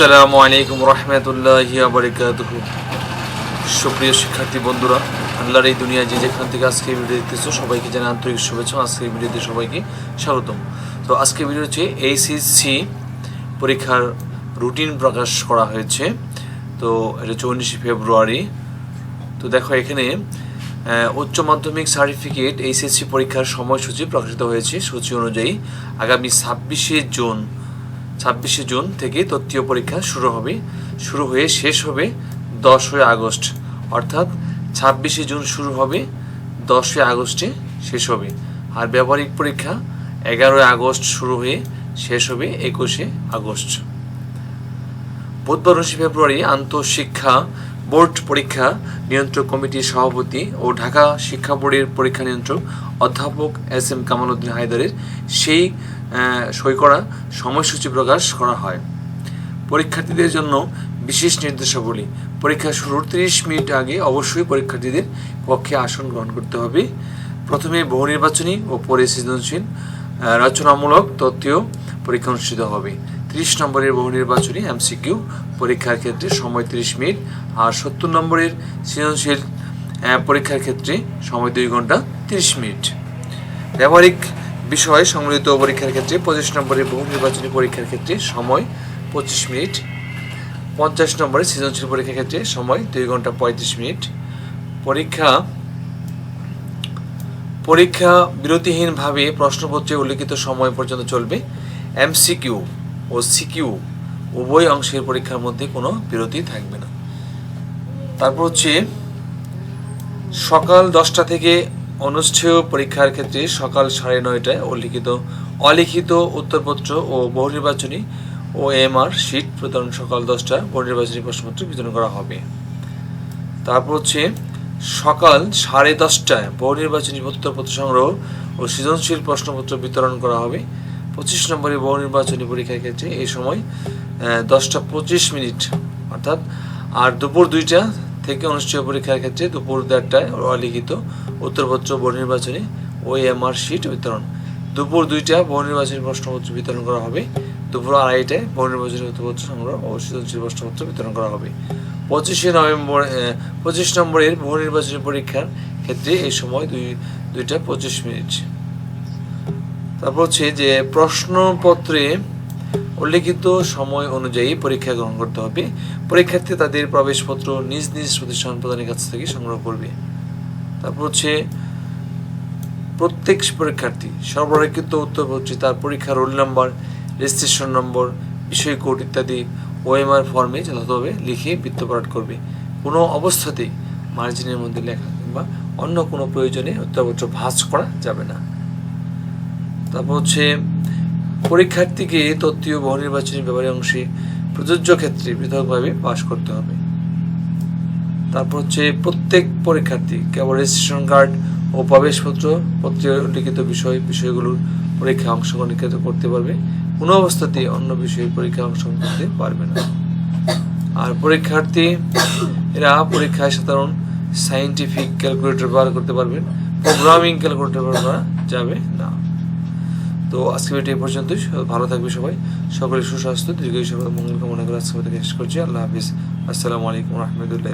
আসসালামু আলাইকুম রহমতুল্লাহি আবরিকাতুহু সুপ্রিয় শিক্ষার্থী বন্ধুরা, আল্লাহর এই দুনিয়া যে যেখান থেকে আজকে ভিডিও দেখতেছো, সবাইকে জানাই আন্তরিক শুভেচ্ছা। আজকে ভিডিওতে সবাইকে স্বাগতম। তো আজকে ভিডিও হচ্ছে এইচএসসি পরীক্ষার রুটিন প্রকাশ করা হয়েছে। তো এটা চৌত্রিশে ফেব্রুয়ারি। তো দেখো এখানে উচ্চ মাধ্যমিক সার্টিফিকেট এইচএসসি পরীক্ষার সময়সূচি প্রকাশিত হয়েছে। সূচি অনুযায়ী আগামী ছাব্বিশে জুন ছাব্বিশে জুন থেকে তত্ত্বীয় পরীক্ষা শুরু হবে। শুরু হয়ে শেষ হবে দশই আগস্ট। অর্থাৎ ছাব্বিশে জুন শুরু হবে, দশই আগস্টে শেষ হবে। আর ব্যবহারিক পরীক্ষা এগারোই আগস্ট শুরু হয়ে শেষ হবে একুশে আগস্ট। বুধবার উনিশে ফেব্রুয়ারি আন্তঃশিক্ষা বোর্ড পরীক্ষা নিয়ন্ত্রক কমিটির সভাপতি ও ঢাকা শিক্ষা বোর্ডের পরীক্ষা নিয়ন্ত্রক অধ্যাপক এস এম কামালউদ্দিন হায়দারের সেই সই করা সময়সূচি প্রকাশ করা হয়। পরীক্ষার্থীদের জন্য বিশেষ নির্দেশাবলী। পরীক্ষা শুরুর তিরিশ মিনিট আগে অবশ্যই পরীক্ষার্থীদের পক্ষে আসন গ্রহণ করতে হবে। প্রথমে বহু নির্বাচনী ও পরে সৃজনশীল রচনামূলক তত্ত্বীয় পরীক্ষা অনুষ্ঠিত হবে। তিরিশ নম্বরের বহু নির্বাচনী এমসিকিউ পরীক্ষার ক্ষেত্রে সময় তিরিশ মিনিট, আর সত্তর নম্বরের সৃজনশীল পরীক্ষার ক্ষেত্রে সময় দুই ঘণ্টা তিরিশ মিনিট। ব্যবহারিক বিষয় সংগঠিত পরীক্ষার ক্ষেত্রে পঁচিশ নম্বরের বহু নির্বাচনী পরীক্ষার ক্ষেত্রে সময় পঁচিশ মিনিট, পঞ্চাশ নম্বরের সৃজনশীল পরীক্ষার ক্ষেত্রে সময় দুই ঘণ্টা পঁয়ত্রিশ মিনিট। পরীক্ষা পরীক্ষা বিরতিহীনভাবে প্রশ্নপত্রে উল্লিখিত সময় পর্যন্ত চলবে এমসিকিউ ও সিকিউ, উভয় অংশের পরীক্ষার মধ্যে কোনো বিরতি থাকবে না। তারপর হচ্ছে, সকাল দশটা থেকে অনুষ্ঠেয় পরীক্ষার ক্ষেত্রে সকাল সাড়ে নয়টায় উল্লিখিত, অলিখিত উত্তরপত্র ও বহু নির্বাচনী ও এমআর শিট প্রদান সকাল দশটা বহু নির্বাচনী প্রশ্নপত্র বিতরণ করা হবে। তারপর হচ্ছে, সকাল সাড়ে দশটায় বহু নির্বাচনী উত্তরপত্র সংগ্রহ ও সৃজনশীল প্রশ্নপত্র বিতরণ করা হবে। পঁচিশ নম্বরের বহু নির্বাচনী পরীক্ষার ক্ষেত্রে এই সময় দশটা পঁচিশ মিনিট, অর্থাৎ, আর দুপুর দুইটা থেকে অনুষ্ঠেয় পরীক্ষার ক্ষেত্রে দুপুর দেড়টায় অলিখিত উত্তরপত্র বহু নির্বাচনী ও এমআর শিট বিতরণ। দুপুর দুইটা বহু নির্বাচনী প্রশ্নপত্র বিতরণ করা হবে। দুপুর আড়াইটায় বহু নির্বাচনী উত্তরপত্র সংগ্রহ ও সৃজনশীল প্রশ্নপত্র বিতরণ করা হবে। পঁচিশে নভেম্বর পঁচিশ নম্বরের বহু নির্বাচনী পরীক্ষার ক্ষেত্রে এই সময় দুই, দুইটা পঁচিশ মিনিট। তারপর হচ্ছে যে প্রশ্নপত্রে উল্লেখিত সময় অনুযায়ী পরীক্ষা গ্রহণ করতে হবে। পরীক্ষার্থী তাদের প্রবেশপত্র নিজ নিজ প্রতিষ্ঠান প্রদানের কাছ থেকে সংগ্রহ করবে। তারপর হচ্ছে প্রত্যেক পরীক্ষার্থী সর্বরেখিত উত্তরপত্রে তার পরীক্ষার রোল নাম্বার, রেজিস্ট্রেশন নম্বর, বিষয় কোড ইত্যাদি ওএমআর ফর্মে যথাযথভাবে লিখে বৃত্তপাঠ করবে। কোনো অবস্থাতেই মার্জিনের মধ্যে লেখা কিংবা অন্য কোনো প্রয়োজনে উত্তরপত্র ভাঁজ করা যাবে না। তারপর হচ্ছে পরীক্ষার্থীকে তত্ত্বীয় বহু নির্বাচনী ব্যাপারে অংশে প্রযোজ্য ক্ষেত্রে পৃথকভাবে পাশ করতে হবে। তারপর হচ্ছে প্রত্যেক পরীক্ষার্থী, কেবল রেজিস্ট্রেশন কার্ড ও প্রবেশপত্র, পত্রে লিখিত বিষয়, বিষয়গুলোর পরীক্ষায় অংশগ্রহণ করতে পারবে। কোনো অবস্থাতেই অন্য বিষয়ের পরীক্ষা অংশগ্রহণ করতে পারবে না। আর পরীক্ষার্থী, এরা পরীক্ষায় সাধারণ সাইন্টিফিক ক্যালকুলেটর ব্যবহার করতে পারবেন প্রোগ্রামিং ক্যালকুলেটর ব্যবহার করা যাবে না। তো আজকে ভিডিও এই পর্যন্তই। ভালো থাকবে সবাই। সকলের সুস্বাস্থ্য দীর্ঘ সবাই মঙ্গল কামনা করে আজকে শেষ করছি। আল্লাহ হাফিজ। আসসালামু আলাইকুম রহমতুল্লাহ